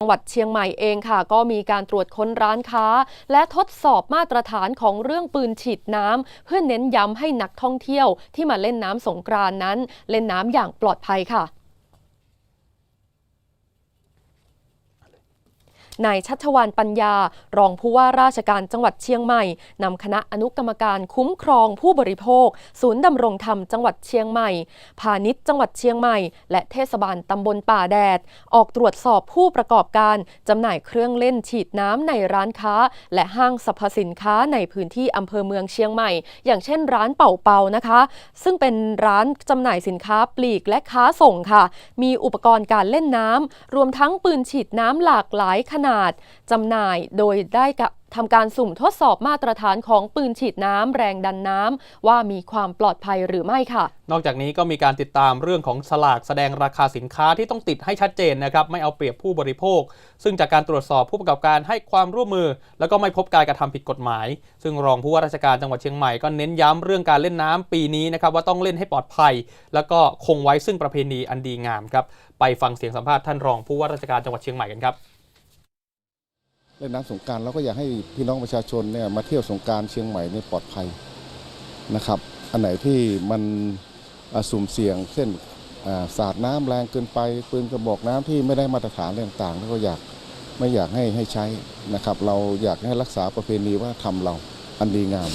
จังหวัดเชียงใหม่เองค่ะ ก็มีการตรวจค้นร้านค้า และทดสอบมาตรฐานของเรื่องปืนฉีดน้ำเพื่อเน้นย้ำให้นักท่องเที่ยวที่มาเล่นน้ำสงกรานนั้น เล่นน้ำอย่างปลอดภัยค่ะ นายชัชวานปัญญา รองผู้ว่าราชการจังหวัดเชียงใหม่นำคณะอนุกรรมการคุ้มครองผู้บริโภค ศูนย์ดำรงธรรมจังหวัดเชียงใหม่ พาณิชย์จังหวัดเชียงใหม่ และเทศบาลตำบลป่าแดด ออกตรวจสอบผู้ประกอบการจำหน่ายเครื่องเล่นฉีดน้ำในร้านค้า และห้างสรรพสินค้าในพื้นที่อำเภอเมืองเชียงใหม่ อย่างเช่น ร้านเป่าเปานะคะ ซึ่งเป็นร้านจำหน่ายสินค้าปลีกและค้าส่งค่ะ มีอุปกรณ์การเล่นน้ำรวมทั้งปืนฉีดน้ำหลากหลายขนาดจำหน่ายโดยได้กับทำการสุ่มทดสอบมาตรฐานของปืนฉีดน้ำแรงดันน้ำว่ามีความปลอดภัยหรือไม่ค่ะ นอกจากนี้ก็มีการติดตามเรื่องของสลากแสดงราคาสินค้าที่ต้องติดให้ชัดเจนนะครับไม่เอาเปรียบผู้บริโภค ซึ่งจากการตรวจสอบผู้ประกอบการให้ความร่วมมือ แล้วก็ไม่พบการกระทำผิดกฎหมาย ซึ่งรองผู้ว่าราชการจังหวัดเชียงใหม่ก็เน้นย้ำเรื่องการเล่นน้ำปีนี้นะครับว่าต้องเล่นให้ปลอดภัย แล้วก็คงไว้ซึ่งประเพณีอันดีงามครับไปฟังเสียงสัมภาษณ์ท่านรองผู้ว่าราชการจังหวัดเชียงใหม่กันครับ เล่นน้ำสงการเราก็อยากให้พี่น้องประชาชนเนี่ยมาเที่ยวสงการเชียงใหม่เนี่ยปลอดภัยนะครับ อันไหนที่มันอสุ่มเสี่ยงเช่นสาดน้ำแรงเกินไปปืนกระบอกน้ำที่ไม่ได้มาตรฐานต่างๆแล้วก็อยากไม่อยากให้ให้ใช้นะครับ เราอยากให้รักษาประเพณีว่าทำเราอันดีงาม